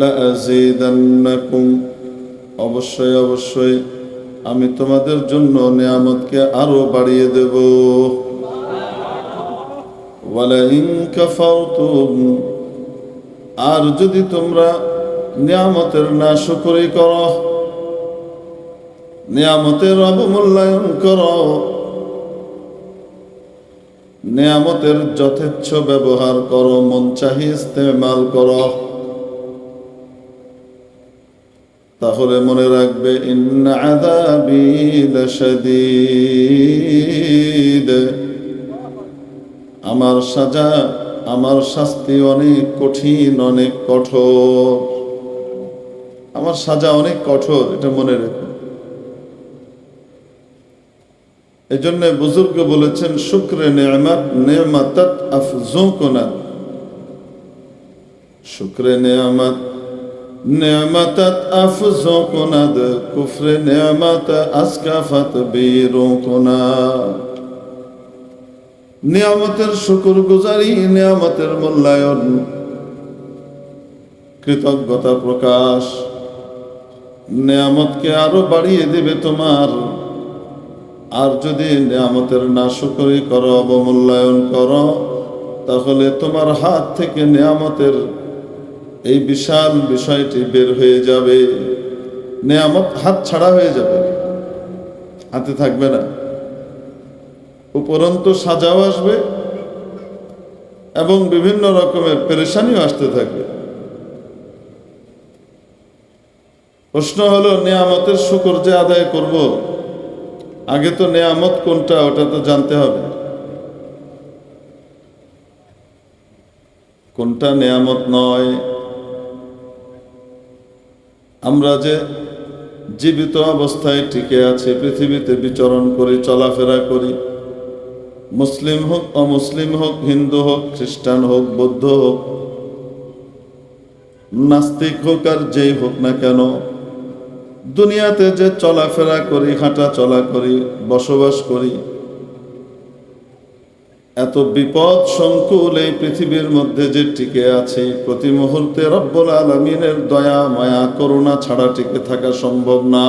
লাযীদান্নাকুম অবশ্যই অবশ্যই আমি তোমাদের জন্য নিয়ামতকে আরও বাড়িয়ে দেব। আর যদি তোমরা নিয়ামতের না শুকরি করো, নিয়ামতের অবমূল্যায়ন করো, নিয়ামতের যথেচ্ছ ব্যবহার করো, মন চাহি ইস্তেমাল করো। তাহলে মনে রাখবে আমার সাজা, আমার শাস্তি অনেক কঠিন, অনেক কঠোর। আমার সাজা অনেক কঠোর, এটা মনে রেখো। এই জন্য বুজুর্গ বলেছেন, শুক্রে নেয়ামাত, নেয়ামাতাত আফজুকুনা। শুক্রে নেয়ামাত নেয়ামাতাত আফজুকুনাদ কুফরে নেয়ামাত আসকাফাত বীরুকুনা নিয়ামতের শুকুর গুজারি নিয়ামতের মূল্যায়ন, কৃতজ্ঞতা প্রকাশ। নিয়ামতকে আরও বাড়িয়ে দেবে তোমার। আর যদি নিয়ামতের না শুকরি করো, অবমূল্যায়ন করো, তাহলে তোমার হাত থেকে নিয়ামতের এই বিশাল বিষয়টি বের হয়ে যাবে। নেয়ামত হাত ছাড়া হয়ে যাবে। হাতে থাকবে না। উপরন্ত সাজাও আসবে এবং বিভিন্ন রকমের পেরেশানিও আসতে থাকবে। প্রশ্ন হলো, নেয়ামতের শুকর যে আদায় করব? আগে তো নেয়ামত কোনটা ওটা তো জানতে হবে। কোনটা নেয়ামত নয় আমরা যে জীবিত অবস্থায় টিকে আছে, পৃথিবীতে বিচরণ করি, চলাফেরা করি, মুসলিম হোক, অমুসলিম হোক, হিন্দু হোক, খ্রিস্টান হোক, বৌদ্ধ হোক, নাস্তিক হোক আর যেই হোক না কেন, দুনিয়াতে যে চলাফেরা করি, হাঁটা চলা করি, বসবাস করি এত বিপদ সংকুল এই পৃথিবীর মধ্যে যে টিকে আছে, প্রতি মুহূর্তে রব্বুল আলমিনের দয়া, মায়া, করুণা ছাড়া টিকে থাকা সম্ভব না।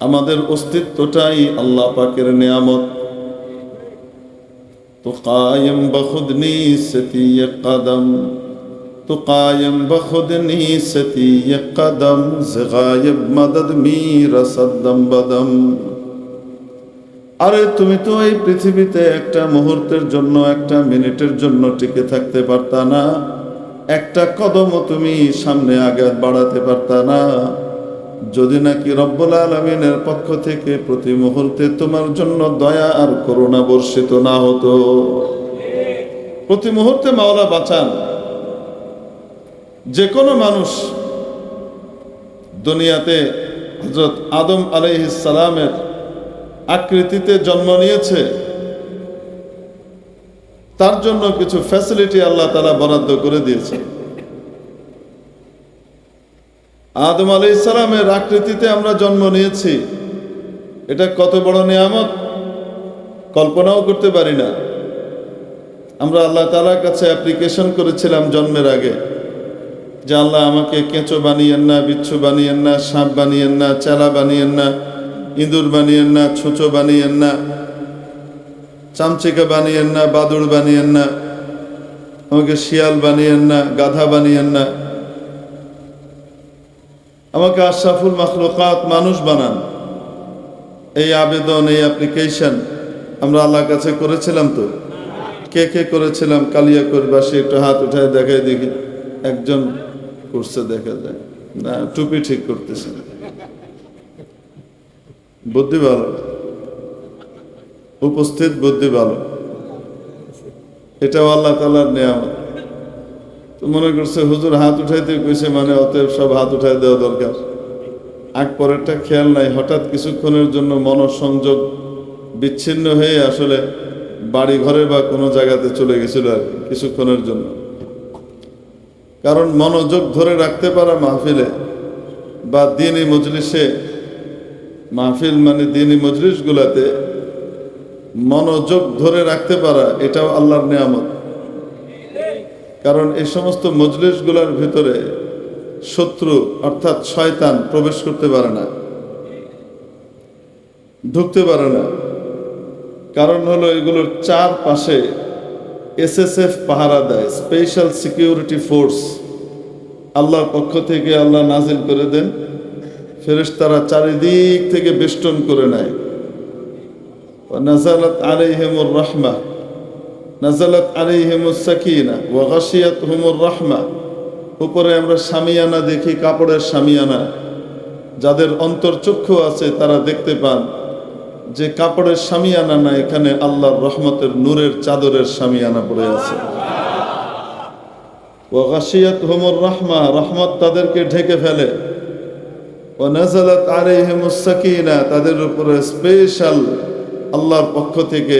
আমাদের অস্তিত্বটাই আল্লাহ পাকের নিয়ামত। তো কায়েম বখুদনি সেতি কাদম তো কায়েম বখুদনি সেতি কাদম গায়ব মদদ মীর সদম বদম। আরে তুমি তো এই পৃথিবীতে একটা মুহূর্তের জন্য, একটা মিনিটের জন্য টিকে থাকতে পারতা না। একটা কদমও তুমি সামনে আগে বাড়াতে পারতা না। যদি নাকি রব্বুল আলমিনের পক্ষ থেকে প্রতি মুহূর্তে তোমার জন্য দয়া আর করুণা বর্ষিত না হতো। প্রতি মুহূর্তে মাওলা বাঁচান। যে কোনো মানুষ দুনিয়াতে হজরত আদম আলাইহিসালামের আকৃতিতে জন্ম নিয়েছে। তার জন্য কিছু ফ্যাসিলিটি আল্লাহ তালা বরাদ্দ করে দিয়েছে। আদম আলাইসালামের আকৃতিতে আমরা জন্ম নিয়েছি। এটা কত বড় নিয়ামত? কল্পনাও করতে পারি না। আমরা আল্লাহ তালার কাছে অ্যাপ্লিকেশন করেছিলাম জন্মের আগে। যে আল্লাহ আমাকে কেঁচো বানিয়েন না, বিচ্ছু বানিয়েন না, সাপ বানিয়েন না, চেলা বানিয়েন না ইঁদুর বানিয়েন না, ছুঁচো বানিয়েন না, চামচিকা বানিয়েন না, বাদুড় বানিয়েন না, আমাকে শিয়াল বানিয়েন না, গাধা বানিয়েন না। আমাকে আশরাফুল মখলুকাত মানুষ বানান। এই আবেদন, এই অ্যাপ্লিকেশন আমরা আল্লাহর কাছে করেছিলাম তো। কে কে করেছিলাম? কালিয়াকরবাসী একটু হাত উঠায় দেখায় দেখি। একজন করছে দেখা যায়। না, টুপি ঠিক করতেছে বুদ্ধি ভালো উপস্থিত বুদ্ধি ভালো এটাও আল্লাহ তালার নিয়ামত। তো মনে করছে, হুজুর হাত উঠাইতে কইছে মানে অতএব সব হাত উঠাই দেওয়া দরকার। আগ পরেরটা খেয়াল নাই, হঠাৎ কিছুক্ষণের জন্য মনসংযোগ বিচ্ছিন্ন হয়ে আসলে বাড়ি ঘরে বা কোনো জায়গাতে চলে গেছিল আর কিছুক্ষণের জন্য। কারণ মনোযোগ ধরে রাখতে পারা মাহফিলে বা দিনই মজলিসে মাহফিল মানে দিনই মজলিসগুলাতে মনোযোগ ধরে রাখতে পারা, এটাও আল্লাহর নিয়ামত। কারণ এই সমস্ত মজলিসগুলোর ভিতরে শত্রু অর্থাৎ শয়তান প্রবেশ করতে পারে না, ঢুকতে পারে না। কারণ হলো এগুলোর চার পাশে এসএসএফ পাহারা দেয় স্পেশাল সিকিউরিটি ফোর্স আল্লাহর পক্ষ থেকে আল্লাহ নাজিল করে দেন। ফেরেশতারা চারিদিক থেকে বেষ্টন করে নেয়। নাজালাত আলাইহিমুর রাহমা নাজালাত আলাইহিমুস সাকিনা, ওয়া গাশিয়াতহুমুর রাহমা। উপরে আমরা সামিয়ানা দেখি, কাপড়ের সামিয়ানা। যাদের অন্তর্চক্ষু আছে, তারা দেখতে পান যে কাপড়ের সামিয়ানা না, এখানে আল্লাহর রহমতের নূরের চাদরের সামিয়ানা পড়ে আছে। ও হোমর রহমা, রহমত তাদেরকে ঢেকে ফেলে। ও নাজালাত আলাইহিমুস সাকিনা তাদের উপরে স্পেশাল আল্লাহর পক্ষ থেকে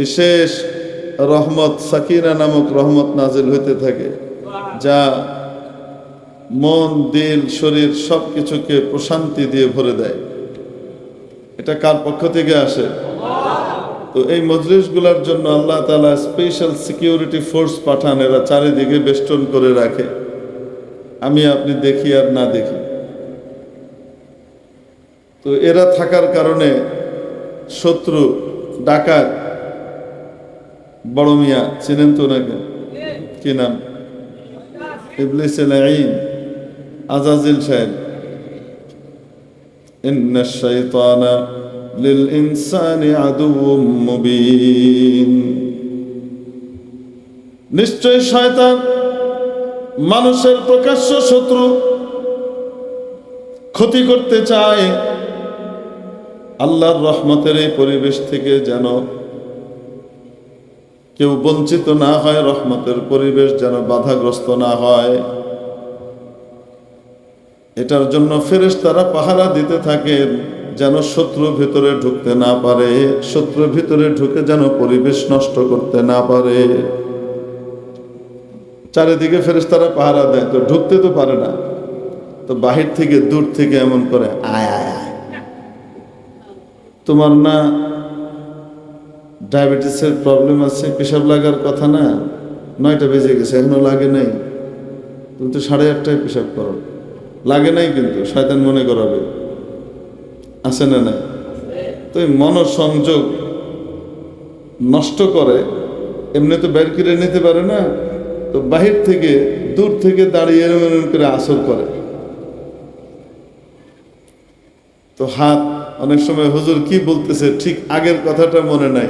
বিশেষ রহমত, সাকিনা নামক রহমত নাজিল হইতে থাকে, যা মন, দিল, শরীর সব কিছুকে প্রশান্তি দিয়ে ভরে দেয়। এটা কার পক্ষ থেকে আসে? তো এই মজলিসগুলোর জন্য আল্লাহ তালা স্পেশাল সিকিউরিটি ফোর্স পাঠান, এরা চারিদিকে বেষ্টন করে রাখে। আমি, আপনি দেখি আর না দেখি। তো এরা থাকার কারণে শত্রু ডাকাত বড় মিয়া চিনেন তো নাকি কি নাম ইবলিস আইন আজাজিল সাহেব إن الشيطان للإنسان عدو مبين নিশ্চয় শয়তান মানুষের প্রকাশ্য শত্রু ক্ষতি করতে চায় আল্লাহর রহমতের এই পরিবেশ থেকে যেন কেউ বঞ্চিত না হয়, রহমতের পরিবেশ যেন বাধাগ্রস্ত না হয়। এটার জন্য ফেরেশ তারা পাহারা দিতে থাকেন যেন শত্রু ভিতরে ঢুকতে না পারে শত্রু ভিতরে ঢুকে যেন পরিবেশ নষ্ট করতে না পারে। চারিদিকে ফেরেশ তারা পাহারা দেয়, তো ঢুকতে তো পারে না, তো বাহির থেকে, দূর থেকে এমন করে আয় আয়। তোমার না ডায়াবেটিসের প্রবলেম আছে, পেশাব লাগার কথা না, নয়টা বেজে গেছে, এখনও লাগে নাই। তুমি তো সাড়ে আটটায় পেশাব করো। লাগে নাই কিন্তু, শয়তান মনে করাবে। আছে না না তো এই মনসংযোগ নষ্ট করে, এমনি তো বের করে নিতে পারে না, তো বাহির থেকে, দূর থেকে দাঁড়িয়ে এরম করে আসর করে। তো হাত অনেক সময় হুজুর কি বলতেছে? ঠিক আগের কথাটা মনে নাই।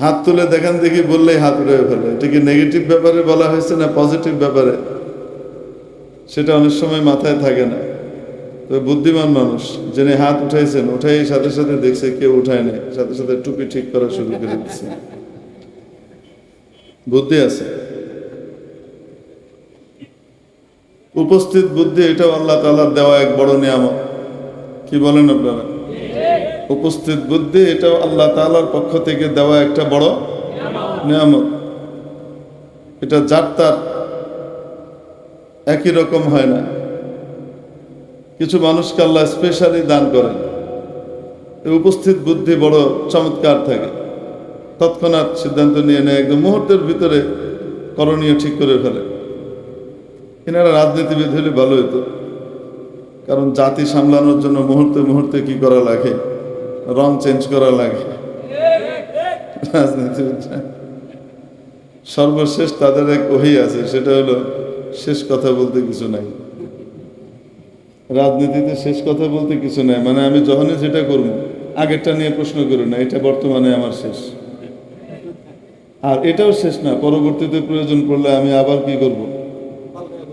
হাত তুলে দেখান দেখি বললেই হাত উঠে ফেলে। এটা কি নেগেটিভ ব্যাপারে বলা হয়েছে না পজিটিভ ব্যাপারে? সেটা অনেক সময় মাথায় থাকে না। তো বুদ্ধিমান মানুষ, যিনি হাত উঠাইছেন উঠাই সাথে সাথে দেখছে কেউ উঠায় নাই। সাথে সাথে টুপি ঠিক করা শুরু করে দিচ্ছে। বুদ্ধি আছে। উপস্থিত বুদ্ধি এটাও আল্লাহ তালার দেওয়া এক বড় নিয়ামত। কি বলেন আপনারা? উপস্থিত বুদ্ধি এটা আল্লাহ তালার পক্ষ থেকে দেওয়া একটা বড় নিয়ামত। এটা যার তার একই রকম হয় না। কিছু মানুষকে আল্লাহ স্পেশালি দান করেন। উপস্থিত বুদ্ধি বড় চমৎকার থাকে। তৎক্ষণাৎ সিদ্ধান্ত নিয়ে নেয়, একদম মুহূর্তের ভিতরে করণীয় ঠিক করে ফেলে। এনারা রাজনীতিবিদ হলে ভালো হতো। কারণ জাতি সামলানোর জন্য মুহূর্তে মুহূর্তে কি করা লাগে? রং চেঞ্জ করা লাগে। সর্বশেষ তাদের এক ওহি আছে, সেটা হলো শেষ কথা বলতে কিছু নাই। রাজনীতিতে শেষ কথা বলতে কিছু নাই। মানে আমি যখনই যেটা করব, আগেরটা নিয়ে প্রশ্ন করি না, এটা বর্তমানে আমার শেষ। আর এটাও শেষ না, পরবর্তীতে প্রয়োজন পড়লে আমি আবার কি করব?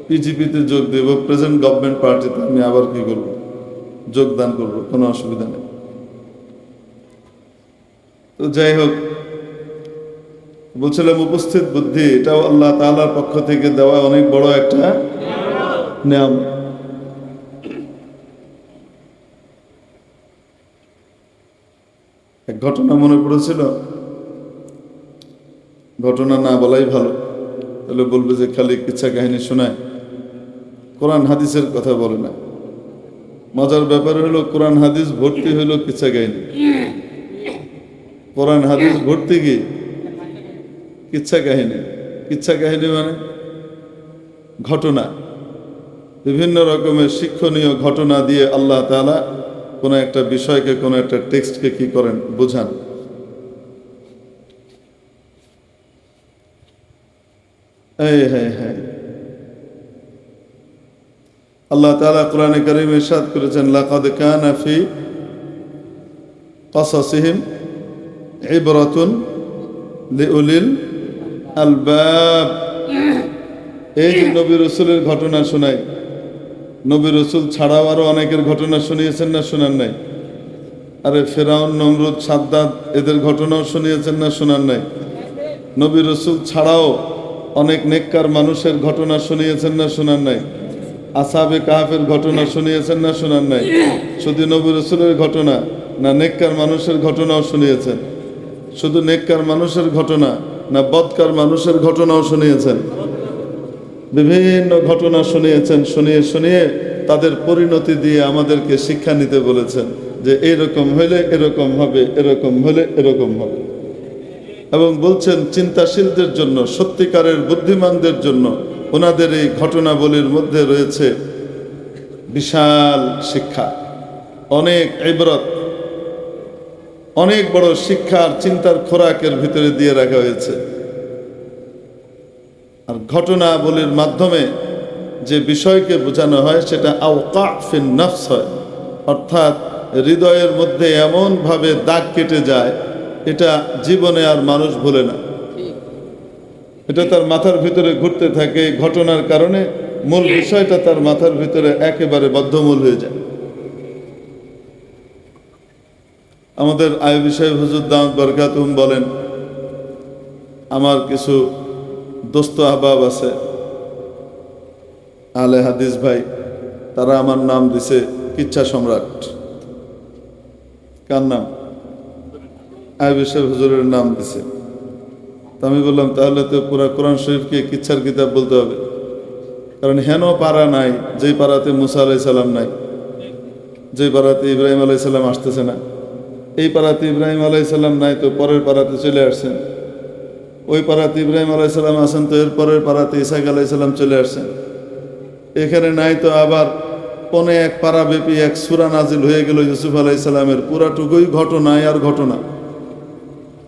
পিজিপিতে যোগ দেব প্রেজেন্ট গভর্নমেন্ট পার্টিতে আমি আবার কি করব? যোগদান করব, কোনো অসুবিধা নেই। তো যাই হোক, বলছিলাম উপস্থিত বুদ্ধি, এটাও আল্লাহ তাআলার পক্ষ থেকে দেওয়া অনেক বড় একটা নিয়ম। এক ঘটনা মনে পড়েছিল? ঘটনা না বলাই ভালো। তাহলে বলবে যে খালি কিচ্ছা কাহিনী শোনায়। কোরআন হাদিসের কথা বলে না। মজার ব্যাপার হলো, কোরআন হাদিস ভর্তি হইল কিচ্ছা কাহিনী কোরআন হাদিস ভর্তি কি? কিচ্ছা কাহিনী কিচ্ছা কাহিনী মানে? ঘটনা। বিভিন্ন রকমের শিক্ষণীয় ঘটনা দিয়ে আল্লাহ তাআলা কোনো একটা বিষয়কে, কোনো একটা টেক্সটকে কি করেন বোঝান। এই হ্যাঁ হ্যাঁ আল্লাহ তাআলা কোরআনে কারিম ইরশাদ করেছেন লাকাদ কানা ফি قصصهم عبرة لأولي الألباب এই যে নবী রসুলের ঘটনা শোনাই নবী রসুল ছাড়াও আরো অনেকের ঘটনা শুনিয়েছেন না শোনান নাই আরে ফেরাউন নমরুদ সাদ্দাদ এদের ঘটনাও শুনিয়েছেন না শোনান নাই নবী রসুল ছাড়াও অনেক নেককার মানুষের ঘটনা শুনিয়েছেন না শোনান নাই আসাবে কাহাফের ঘটনা শুনিয়েছেন না শোনার নাই? শুধু নবী রসুলের ঘটনা না নেককার মানুষের ঘটনাও শুনিয়েছেন? শুধু নেককার মানুষের ঘটনা না বদকার মানুষের ঘটনাও শুনিয়েছেন? বিভিন্ন ঘটনা শুনিয়েছেন, শুনিয়ে শুনিয়ে তাদের পরিণতি দিয়ে আমাদেরকে শিক্ষা নিতে বলেছেন যে এরকম হলে এরকম হবে, এরকম হলে এরকম হবে। এবং বলছেন, চিন্তাশীলদের জন্য, সত্যিকারের বুদ্ধিমানদের জন্য ওনাদের এই ঘটনাবলীর মধ্যে রয়েছে বিশাল শিক্ষা, অনেক ইবরত, অনেক বড় শিক্ষার চিন্তার খোরাকের ভিতরে দিয়ে রাখা হয়েছে। আর ঘটনাবলীর মাধ্যমে যে বিষয়কে বোঝানো হয়, সেটা আওকাফিন নফস হয়, অর্থাৎ হৃদয়ের মধ্যে এমনভাবে দাগ কেটে যায়, এটা জীবনে আর মানুষ ভুলে না। এটা তার মাথার ভিতরে ঘুরতে থাকে ঘটনার কারণে মূল বিষয়টা তার মাথার ভিতরে একেবারে বদ্ধমূল হয়ে যায়। আমাদের আয় বিষয় হুজুর দামদ বরকাতুম বলেন, আমার কিছু দোস্ত আহবাব আছে, আলে হাদিস ভাই, তারা আমার নাম দিছে কিচ্ছা সম্রাট। কার নাম? আয় বিষয় হুজুরের নাম দিছে। তা আমি বললাম, তাহলে তো পুরা কোরআন শরীফকে কিচ্ছার কিতাব বলতে হবে। কারণ হেন পাড়া নাই, যেই পাড়াতে মুসা আলাই সাল্লাম নাই, যেই পাড়াতে ইব্রাহিম আলাই সাল্লাম আসতেছে না। এই পাড়াতে ইব্রাহিম আলাই সাল্লাম নাই তো পরের পাড়াতে চলে আসছেন। ওই পাড়াতে ইব্রাহিম আলাই সাল্লাম আসেন তো এর পরের পাড়াতে ইসাক আলাই সাল্লাম চলে আসছেন। এখানে নাই তো আবার পনে এক পাড়া ব্যাপী এক সুরা নাজিল হয়ে গেল ইউসুফ আলাই পুরাটুকুই ঘটনায় আর ঘটনা।